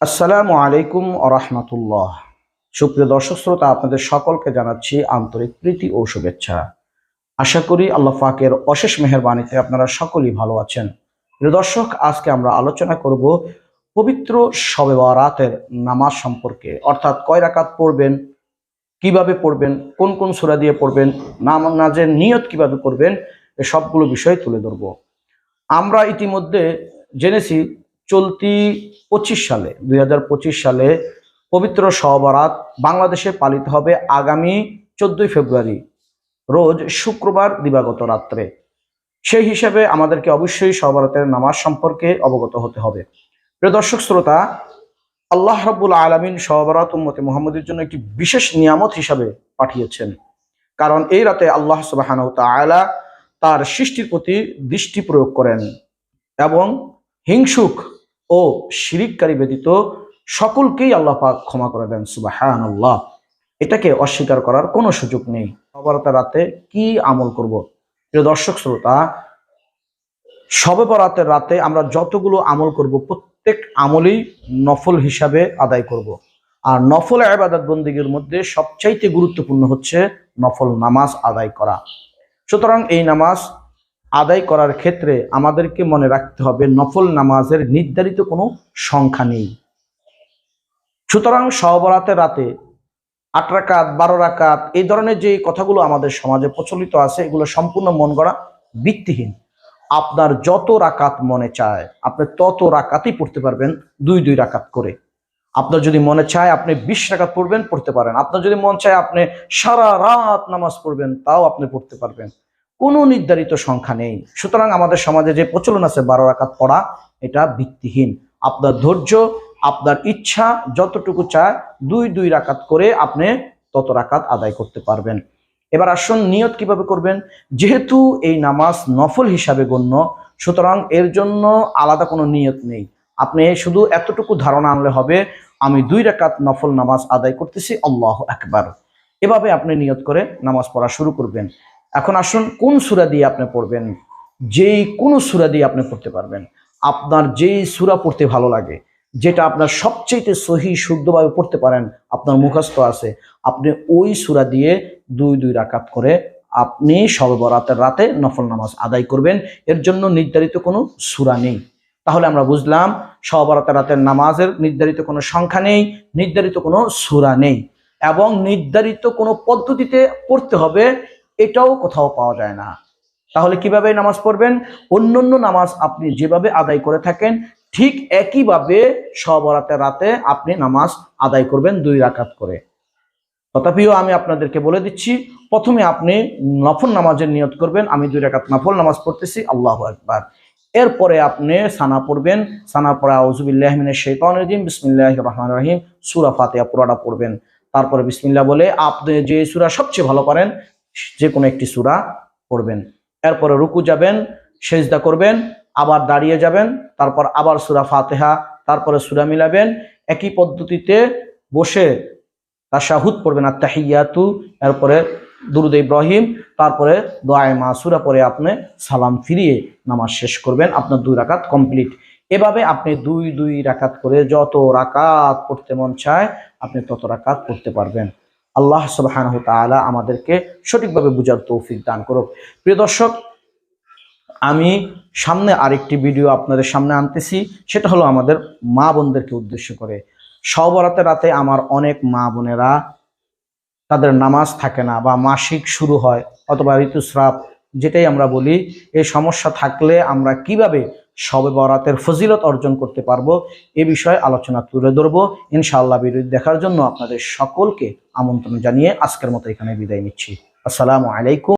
আসসালামু আলাইকুম আরহামতুল্লাহ সুপ্রিয় দর্শক শ্রোতা, আপনাদের সকলকে জানাচ্ছি আন্তরিক প্রীতি ও শুভেচ্ছা। আশা করি আল্লাহ পাকের অশেষ মেহরবানিতে আপনারা সকলেই ভালো আছেন। প্রিয় দর্শক, আজকে আমরা আলোচনা করব পবিত্র শবে রাতের নামাজ সম্পর্কে। অর্থাৎ কয় রাকাত পড়বেন, কীভাবে পড়বেন, কোন কোন সূরা দিয়ে পড়বেন, নামাজের নিয়ত কীভাবে করবেন, এ সবগুলো বিষয় তুলে ধরব। আমরা ইতিমধ্যে জেনেছি চলতি পঁচিশ সালে দুই হাজার পঁচিশ সালে পবিত্র সহবরাত বাংলাদেশে পালিত হবে আগামী চোদ্দই ফেব্রুয়ারি, রোজ শুক্রবার দিবাগত রাত্রে। সেই হিসাবে আমাদেরকে অবশ্যই সহবরাতের নামাজ সম্পর্কে অবগত হতে হবে। প্রিয় দর্শক, শ্রোতা, আল্লাহ রাব্বুল আলমিন সহবরাত উম্মতে মুহাম্মদের জন্য একটি বিশেষ নিয়ামত হিসাবে পাঠিয়েছেন। কারণ এই রাতে আল্লাহ সুবাহান তাআলা তার সৃষ্টির প্রতি দৃষ্টি প্রয়োগ করেন এবং হিংসুক ও শিরিককারী ব্যতীত সকলকেই আল্লাহ পাক ক্ষমা করে দেন সুবাহান আল্লাহ এটাকে অস্বীকার করার কোনো সুযোগ নেই। সবরতা রাতে কি আমল করব? প্রিয় দর্শক, শ্রোতা, সবে বরাতের রাতে আমরা যতগুলো আমল করব, প্রত্যেক আমলেই নফল হিসাবে আদায় করব। আর নফল আবাদত বন্দীগীর মধ্যে সবচাইতে গুরুত্বপূর্ণ হচ্ছে নফল নামাজ আদায় করা। সুতরাং এই নামাজ আদায় করার ক্ষেত্রে আমাদেরকে মনে রাখতে হবে, নফল নামাজের নির্ধারিত কোনো সংখ্যা নেই। সুতরাং সহবরাতের রাতে আট রাকাত, বারো রাকাত, এই ধরনের যে কথাগুলো আমাদের সমাজে প্রচলিত আছে, এগুলো সম্পূর্ণ মন গড়া ভিত্তিহীন। আপনার যত রাকাত মনে চায়, আপনি তত রাকাতই পড়তে পারবেন, দুই দুই রাকাত করে। আপনার যদি মনে চায়, আপনি বিশ রাকাত পড়বেন, পড়তে পারেন। আপনার যদি মন চায়, আপনি সারা রাত নামাজ পড়বেন, তাও আপনি পড়তে পারবেন। কোনো নির্ধারিত সংখ্যা নেই। সুতরাং আমাদের সমাজে যে প্রচলন আছে বারো রাকাত পড়া, এটা ভিত্তিহীন। আপনার ধৈর্য, আপনার ইচ্ছা যতটুকু চায়, দুই দুই রাকাত করে আপনি তত রাকাত আদায় করতে পারবেন। এবার আসুন নিয়ত কীভাবে করবেন? যেহেতু এই নামাজ নফল হিসাবে গণ্য, সুতরাং এর জন্য আলাদা কোনো নিয়ত নেই। আপনি শুধু এতটুকু ধারণা আনলে হবে, আমি দুই রাকাত নফল নামাজ আদায় করতেছি, আল্লাহ একবার এভাবে আপনি নিয়ত করে নামাজ পড়া শুরু করবেন। এখন আসুন, কোন সুরা দিয়ে আপনি পড়বেন? যেই কোনো সুরা দিয়ে আপনি পড়তে পারবেন। আপনার যেই সুরা পড়তে ভালো লাগে, যেটা আপনার সবচেয়ে সহি, শুদ্ধভাবে পড়তে পারেন, আপনার মুখস্থ আছে, আপনি ওই সুরা দিয়ে দুই দুই রাকাত করে আপনি সর্বরাতের রাতে নফল নামাজ আদায় করবেন। এর জন্য নির্ধারিত কোনো সুরা নেই। তাহলে আমরা বুঝলাম সহবরাতের রাতের নামাজের নির্ধারিত কোনো সংখ্যা নেই, নির্ধারিত কোনো সুরা নেই। এবং নির্ধারিত কোনো পদ্ধতিতে পড়তে হবে এটাও কোথাও পাওয়া যায় না। তাহলে কীভাবে নামাজ পড়বেন? অন্যান্য নামাজ আপনি যেভাবে আদায় করে থাকেন, ঠিক একইভাবে সবরাতের রাতে আপনি নামাজ আদায় করবেন দুই রাকাত করে। তথাপিও আমি আপনাদেরকে বলে দিচ্ছি, প্রথমে আপনি নফল নামাজের নিয়ত করবেন। আমি দুই রাকাত নফল নামাজ পড়তেছি, আল্লাহ একবার এরপরে আপনি সানা পড়বেন, সানা পড়া আউজুবিল্লাহমিনের শেখান রহিম বিসমিল্লাহ রহমান রহিম, সুরা ফাতেহা পুরাটা পড়বেন। তারপরে বিসমিল্লাহ বলে আপনি যে সুরা সবচেয়ে ভালো পারেন যে কোনো একটি সুরা পড়বেন। এরপরে রুকু যাবেন, সেজদা করবেন, আবার দাঁড়িয়ে যাবেন, তারপর আবার সুরা ফাতেহা, তারপরে সুরা মিলাবেন। একই পদ্ধতিতে বসে তার শাহুদ পড়বেন আর তাহিয়াতু এরপরে দুরুদ ইব্রাহিম, তারপরে দোয়ায় মা, সুরা পরে আপনি সালাম ফিরিয়ে নামাজ শেষ করবেন, আপনার দুই রাকাত কমপ্লিট। এভাবে আপনি দুই দুই রাকাত করে যত রাকাত পড়তে মন চায়, আপনি তত রাকাত পড়তে পারবেন। আল্লাহ সুবাহান তালা আমাদেরকে সঠিকভাবে বুঝার তৌফিক দান করুক। প্রিয় দর্শক, আমি সামনে আরেকটি ভিডিও আপনাদের সামনে আনতেছি। সেটা হলো আমাদের মা বোনদেরকে উদ্দেশ্য করে। সবরাতে রাতে আমার অনেক মা বোনেরা তাদের নামাজ থাকে না বা মাসিক শুরু হয় অথবা ঋতুস্রাব, যেটাই আমরা বলি, এই সমস্যা থাকলে আমরা কীভাবে সবে বরাতের ফজিলত অর্জন করতে পারব। এ বিষয়ে আলোচনা তুলে ধরবো। ইনশাআল্লাহ বিরোধী দেখার জন্য আপনাদের সকলকে আমন্ত্রণ জানিয়ে আজকের মতো এখানে বিদায় নিচ্ছি। আসসালামু আলাইকুম।